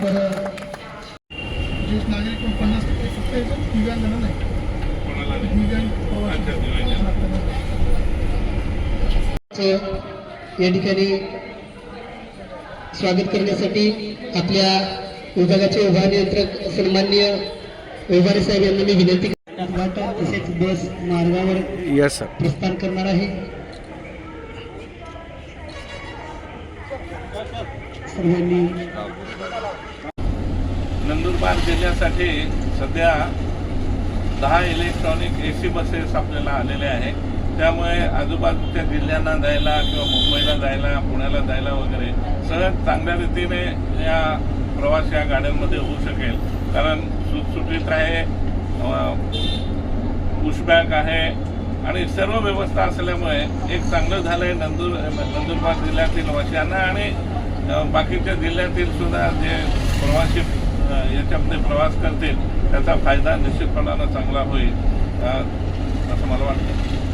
तर ज्येष्ठ नागरिक पण पन्नास सत्तेचाळीस दिव्यांग नाही. या ठिकाणी स्वागत करण्यासाठी आपल्या विभागाचे उभानियंत्रक सन्माननीय व्यवहारे साहेब यांना मी विनंती वाटा तसेच बस मार्गावर प्रस्थान करणार आहे. सर्वांनी नंदुरबार जिल्ह्यासाठी सध्या दहा इलेक्ट्रॉनिक ए सी बसेस आपल्याला आलेल्या आहे त्यामुळे आजूबाजूच्या जिल्ह्यांना जायला किंवा मुंबईला जायला पुण्याला जायला वगैरे सहज चांगल्या रीतीने या प्रवास या गाड्यांमध्ये होऊ शकेल. कारण सुटसुटीत आहे पुशबॅक आहे आणि सर्व व्यवस्था असल्यामुळे एक चांगलं झालं आहे नंदुर नंदुरबार जिल्ह्यातील वाशियांना आणि बाकीच्या जिल्ह्यातील सुद्धा जे प्रवासी याच्यामध्ये प्रवास करतील त्याचा फायदा निश्चितपणानं चांगला होईल. असं मला वाटतं.